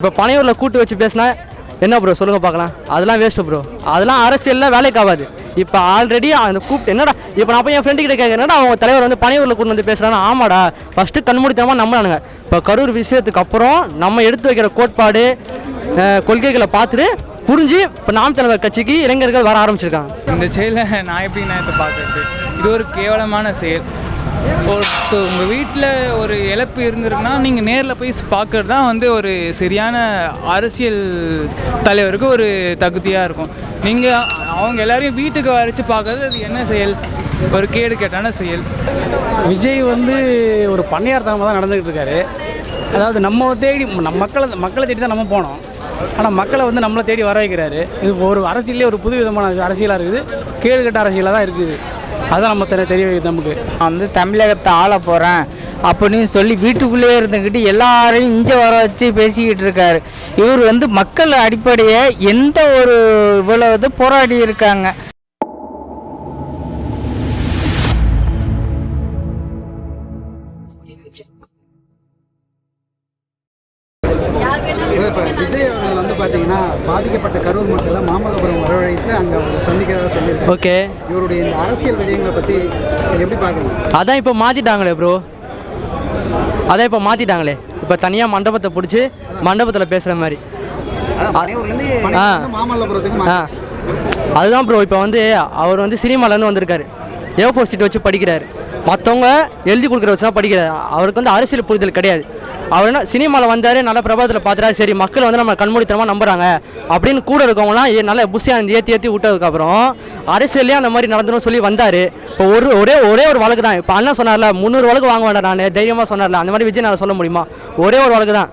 இப்போ பனையூரில் கூட்டு வச்சு பேசினா என்ன ப்ரோ சொல்லுங்கள் பார்க்கலாம். அதெல்லாம் வேஸ்ட்டு ப்ரோ அதெல்லாம் அரசியலில் வேலைக்கு ஆகாது. இப்போ ஆல்ரெடி அந்த கூப்பிட்டு என்னடா இப்போ நான் போய் என் ஃப்ரெண்டு கிட்ட கேட்குறேன் அவங்க தலைவர் வந்து பனையூரில் கூட்டு வந்து பேசுகிறாங்க ஆமாடா. ஃபஸ்ட்டு கண்மூடித்தனமாக நம்மளானுங்க இப்போ கரூர் விஷயத்துக்கு அப்புறம் நம்ம எடுத்து வைக்கிற கோட்பாடு கொள்கைகளை பார்த்துட்டு புரிஞ்சு இப்போ நாம் தலைவர் கட்சிக்கு இளைஞர்கள் வர ஆரம்பிச்சிருக்காங்க. இந்த செயலை நான் எப்படி நான் இப்போ பார்க்குறது? இது ஒரு கேவலமான செயல். ஸோ உங்கள் வீட்டில் ஒரு இழப்பு இருந்திருக்குன்னா நீங்கள் நேரில் போய் பார்க்கறது தான் வந்து ஒரு சரியான அரசியல் தலைவருக்கு ஒரு தகுதியாக இருக்கும். நீங்கள் அவங்க எல்லாரையும் வீட்டுக்கு வரைச்சு பார்க்கறது அது என்ன செயல்? ஒரு கேடு கேட்டான செயல். விஜய் வந்து ஒரு பண்ணையார்த்தனமாக தான் நடந்துக்கிட்டு இருக்காரு. அதாவது நம்ம தேடி நம்ம மக்களை மக்களை தேடி தான் நம்ம போனோம். ஆனால் மக்களை வந்து நம்மளை தேடி வர வைக்கிறாரு. இது ஒரு அரசியலே ஒரு புது விதமான அரசியலாக இருக்குது. கேடு கட்ட அரசியலாக தான் இருக்குது. அதான் நம்ம தெரிய தெரிய நமக்கு. நான் வந்து தமிழகத்தை ஆள போகிறேன் அப்படின்னு சொல்லி வீட்டுக்குள்ளேயே இருந்துக்கிட்டு எல்லாரையும் இங்கே வர வச்சு பேசிக்கிட்டு இருக்காரு. இவர் வந்து மக்கள் அடிப்படையை எந்த ஒரு இவ்வளோ இது போராடி இருக்காங்க. விஜய் பார்த்தீங்கன்னா பாதிக்கப்பட்ட கரூர் மக்களை மாமல்லபுரம் வரவழைத்து அங்கே அவங்க சந்திக்கிறதா சொல்லியிருக்காங்க. ஓகே. இவருடைய இந்த அரசியல் விடயங்களை பற்றி எப்படி பார்க்குறீங்க? அதான் இப்போ மாற்றிட்டாங்களே ப்ரோ அதான் இப்போ மாற்றிட்டாங்களே இப்போ தனியாக மண்டபத்தை பிடிச்சி மண்டபத்தில் பேசுகிற மாதிரி. ஆ. மாமல்லபுரத்துக்கு ஆ. அதுதான் ப்ரோ இப்போ வந்து அவர் வந்து சினிமாலேருந்து வந்திருக்காரு. ஏ ஃபோர் சீட் வச்சு படிக்கிறாரு. மற்றவங்க எழுதி கொடுக்குற வச்சு தான் படிக்கிறாரு. அவருக்கு வந்து அரசியல் புரிதல் கிடையாது. அவர் என்ன சினிமாவில் வந்தார் நல்ல பிரபாதத்தில் பார்த்துட்டாரு சரி மக்கள் வந்து நம்ம கண்மூடித்தனமாக நம்புகிறாங்க அப்படின்னு கூட இருக்கவங்களாம் ஏ- நல்ல புஷியாக ஏற்றி ஏற்றி விட்டதுக்கப்புறம் அரசியல்லையும் அந்த மாதிரி நடந்துடும் சொல்லி வந்தார். இப்போ ஒரு ஒரே ஒரே ஒரு வழக்கு தான். இப்போ அண்ணன் சொன்னார்ல முந்நூறு வழக்கு வாங்க வேண்டாம் நான் தைரியமாக சொன்னார்ல அந்த மாதிரி விஜய் நான் சொல்ல முடியுமா? ஒரே ஒரு வழக்கு தான்.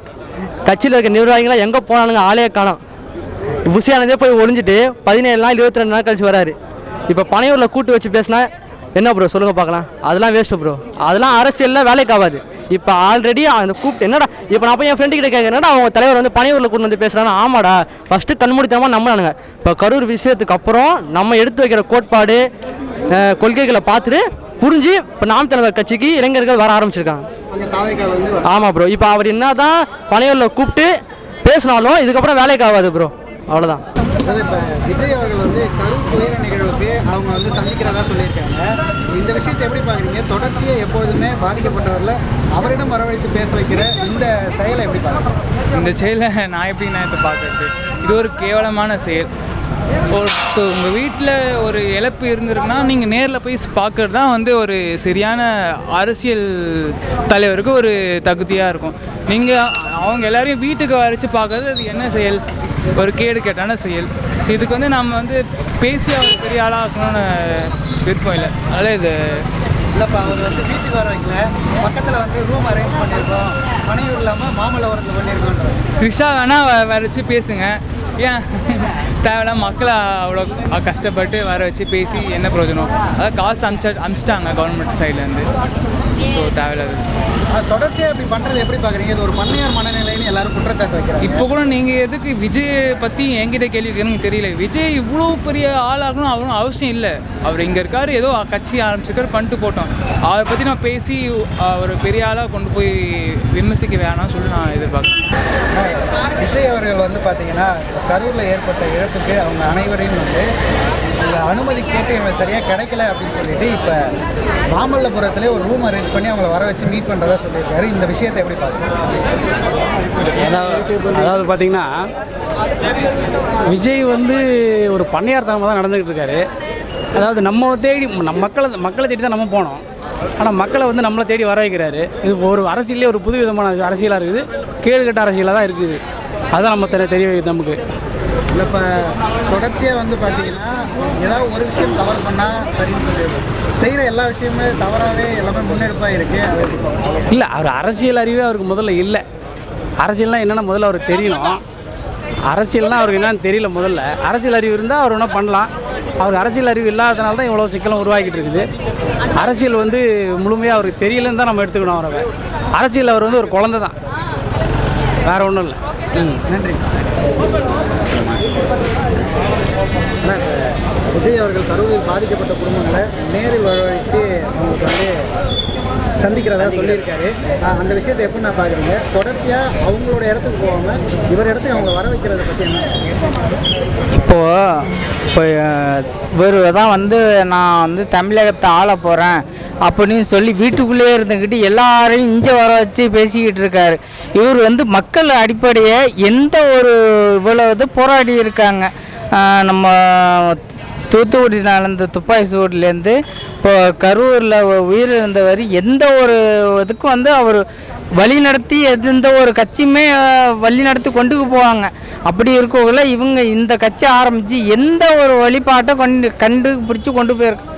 கட்சியில் இருக்க நிர்வாகிகளாக எங்கே போனானுங்க ஆளே காணும். புஷியானதே போய் ஒளிஞ்சிட்டு பதினேழு நாள் இருபத்தி ரெண்டு நாள் கழிச்சு வராரு. இப்போ பனையூரில் கூட்டு வச்சு பேசினா என்ன ப்ரோ சொல்லுங்க பார்க்கலாம். அதெல்லாம் வேஸ்ட்டு ப்ரோ அதெல்லாம் அரசியலில் வேலைக்கு ஆகாது. இப்போ ஆல்ரெடி அந்த கூப்பிட்டு என்னடா இப்போ நான் போய் என் ஃப்ரெண்டு கிட்ட கேட்குறேன்டா அவங்க தலைவர் வந்து பனையூரில் கூட்டு வந்து பேசுகிறாங்க ஆமாடா. ஃபஸ்ட்டு கண்மூடித்தனமாக நம்பினானுங்க இப்போ கரூர் விஷயத்துக்கு அப்புறம் நம்ம எடுத்து வைக்கிற கோட்பாடு கொள்கைகளை பார்த்துட்டு புரிஞ்சு இப்போ நாம் தலைவர் கட்சிக்கு இளைஞர்கள் வர ஆரம்பிச்சிருக்காங்க. ஆமாம் ப்ரோ இப்போ அவர் என்ன தான் பனையூரில் கூப்பிட்டு பேசினாலும் இதுக்கப்புறம் வேலைக்கு ஆகாது ப்ரோ அவ்வளோதான் விஜய் அவர்கள் வந்து கரூர் துயர நிகழ்வுக்கு அவங்க வந்து சந்திக்கிறதா சொல்லியிருக்காங்க. இந்த விஷயத்தை எப்படி பார்க்குறீங்க தொடர்ச்சியாக எப்பொழுதுமே பாதிக்கப்பட்டவரில் அவரிடம் வரவழைத்து பேச வைக்கிற இந்த செயலை எப்படி பார்க்குறீங்க இந்த செயலை நான் எப்படி நான் இப்போ பார்க்குறது இது ஒரு கேவலமான செயல். உங்கள் வீட்டில் ஒரு இழப்பு இருந்திருக்குன்னா நீங்கள் நேரில் போய் பார்க்குறது தான் வந்து ஒரு சரியான அரசியல் தலைவருக்கு ஒரு தகுதியாக இருக்கும். நீங்கள் அவங்க எல்லாரையும் வீட்டுக்கு வரைச்சு பார்க்கறது அது என்ன செயல்? ஒரு கேடு கேட்டான செயல். So இதுக்கு வந்து நம்ம வந்து பேசி அவர் பெரிய ஆளாக இருக்கணும்னு விருப்பம் இல்லை. அதனால் இது இல்லைப்பா அவர் வந்து வீட்டுக்கு வர வைக்கல. பக்கத்தில் வந்து ரூம் அரேஞ்ச் பண்ணியிருக்கோம் பனையூர் இல்லாமல் மாமல்லபுரத்தில் பண்ணியிருக்கோன்ற த்ரிஷா வேணால் வர வச்சு பேசுங்க. ஏன்? தேவையில்லாம மக்களை அவ்வளோ கஷ்டப்பட்டு வர வச்சு பேசி என்ன பிரயோஜனம்? அதாவது காசு அமிச்சா அமிச்சிட்டாங்க கவர்மெண்ட் சைட்லேருந்து ஸோ தேவையில்லாது தொடர்ச்சியாக இப்படி பண்ணுறது எப்படி பார்க்குறீங்க இது ஒரு பண்ணையார் மனநிலைன்னு எல்லாரும் குற்றச்சாட்டு வைக்கிறாங்க. இப்போ கூட நீங்கள் எதுக்கு விஜய் பற்றி என்கிட்ட கேள்வி கேட்குறீங்க தெரியல. விஜய் இவ்வளோ பெரிய ஆளாகணும் அவரும் அவசியம் இல்லை. அவர் இங்கே இருக்காரு ஏதோ கட்சி ஆரம்பிச்சிருக்காரு பண்ணிட்டு போட்டோம். அவரை பற்றி நான் பேசி ஒரு பெரிய ஆளாக கொண்டு போய் விமர்சிக்க வேணாம்னு சொல்லி நான் எதிர்பார்க்குறேன். விஜய் அவர்கள் வந்து பார்த்தீங்கன்னா கரூரில் ஏற்பட்ட இழப்புக்கு அவங்க அனைவரையும் வந்து அனுமதி கேட்டு எங்களுக்கு சரியாக கிடைக்கல அப்படின்னு சொல்லிட்டு இப்போ மாமல்லபுரத்திலே ஒரு ரூம் அரேஞ்ச் பண்ணி அவங்கள வர வச்சு மீட் பண்ணுறதா சொல்லியிருக்காரு. இந்த விஷயத்தை எப்படி பார்க்குறீங்க? அதாவது பார்த்தீங்கன்னா விஜய் வந்து ஒரு பண்ணையார்த்தனமாக தான் நடந்துக்கிட்டு இருக்காரு. அதாவது நம்ம தேடி நம்ம மக்களை மக்களை தேடி தான் நம்ம போனோம். ஆனால் மக்களை வந்து நம்மளை தேடி வர வைக்கிறாரு. இது ஒரு அரசியலே ஒரு புது விதமான அரசியலாக இருக்குது. கேடுகட்ட அரசியலாக தான் இருக்குது. அதுதான் நம்ம தெரிய தெரிய வைக்குது நமக்கு. இல்லை இப்போ தொடர்ச்சியாக வந்து பார்த்தீங்கன்னா ஏதாவது ஒரு விஷயம் தவறு பண்ணால் சரின்னு சொல்லிடுது. செய்கிற எல்லா விஷயமே தவறாகவே எல்லாமே முன்னெடுப்பாக இருக்குது அது இல்லை அவர் அரசியல் அறிவே அவருக்கு முதல்ல இல்லை. அரசியல்னால் என்னென்ன முதல்ல அவருக்கு தெரியணும். அரசியல்னால் அவருக்கு என்னன்னு தெரியல முதல்ல. அரசியல் அறிவு இருந்தால் அவர் என்ன பண்ணலாம். அவர் அரசியல் அறிவு இல்லாதனால தான் இவ்வளோ சிக்கலம் உருவாக்கிட்டு இருக்குது. அரசியல் வந்து முழுமையாக அவருக்கு தெரியலன்னு தான் நம்ம எடுத்துக்கணும் அவரை. அரசியல் அவர் வந்து ஒரு குழந்தை தான் வேறு ஒன்றும் இல்லை. நன்றி. விஜய் அவர்கள் கரூரில் பாதிக்கப்பட்ட குடும்பங்களை நேரில் வரவழைச்சு அவங்களுக்கு வந்து சந்திக்கிறதா சொல்லியிருக்காரு. அந்த விஷயத்தை எப்படி நான் பார்க்குறீங்க? தொடர்ச்சியாக அவங்களோட இடத்துக்கு போவாங்க இவர் இடத்துக்கு அவங்க வர வைக்கிறத பற்றி என்ன இப்போது இப்போ இவர் தான் வந்து நான் வந்து தமிழகத்தை ஆள போகிறேன் அப்படின்னு சொல்லி வீட்டுக்குள்ளேயே இருந்துக்கிட்டு எல்லாரையும் இங்கே வர வச்சு பேசிக்கிட்டு இருக்காரு. இவர் வந்து மக்கள் அடிப்படையை எந்த ஒரு இவ்வளவு இது போராடி இருக்காங்க. நம்ம தூத்துக்குடி நடந்த துப்பாக்கி சூட்லேருந்து இப்போ கரூரில் உயிரிழந்தவர் எந்த ஒரு இதுக்கும் வந்து அவர் வழி நடத்தி எந்த ஒரு கட்சியுமே வழி நடத்தி கொண்டு போவாங்க. அப்படி இருக்கக்குள்ள இவங்க இந்த கட்சி ஆரம்பித்து எந்த ஒரு வழிபாட்டை கொண்டு கண்டுபிடிச்சி கொண்டு போயிருக்காங்க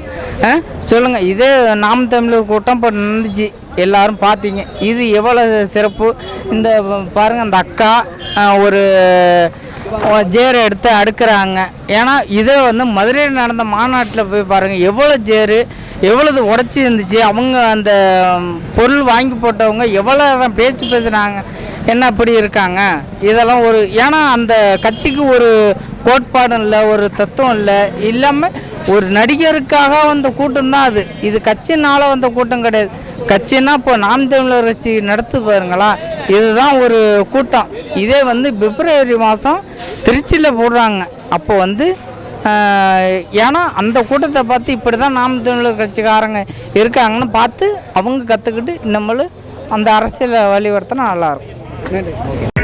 சொல்லுங்கள் இதே நாம் தமிழர் கூட்டம் இப்போ நடந்துச்சு. எல்லாரும் பார்த்தீங்க. இது எவ்வளோ சிறப்பு. இந்த பாருங்கள் அந்த அக்கா ஒரு ஜேரை எடுத்து அடுக்கிறாங்க. ஏன்னா இதே வந்து மதுரையில் நடந்த மாநாட்டில் போய் பாருங்கள் எவ்வளோ ஜேரு எவ்வளவு உடச்சி இருந்துச்சு அவங்க அந்த பொருள் வாங்கி போட்டவங்க எவ்வளோ பேச்சு பேசுனாங்க என்ன அப்படி இருக்காங்க? இதெல்லாம் ஒரு ஏன்னா அந்த கட்சிக்கு ஒரு கோட்பாடும் இல்லை ஒரு தத்துவம் இல்லை இல்லாமல் ஒரு நடிகருக்காக வந்த கூட்டம் தான் அது. இது கட்சினால் வந்த கூட்டம் கிடையாது. கட்சின்னா இப்போ நாம் தமிழர் கட்சி நடத்து பாருங்களா இதுதான் ஒரு கூட்டம். இதே வந்து பிப்ரவரி மாதம் திருச்சியில் போடுறாங்க. அப்போ வந்து ஏன்னா அந்த கூட்டத்தை பார்த்து இப்படி தான் நாம் தமிழர் கட்சிக்காரங்க இருக்காங்கன்னு பார்த்து அவங்க கற்றுக்கிட்டு நம்மளும் அந்த அரசியலை வழிபடுத்தினா நல்லாயிருக்கும் நன்றி.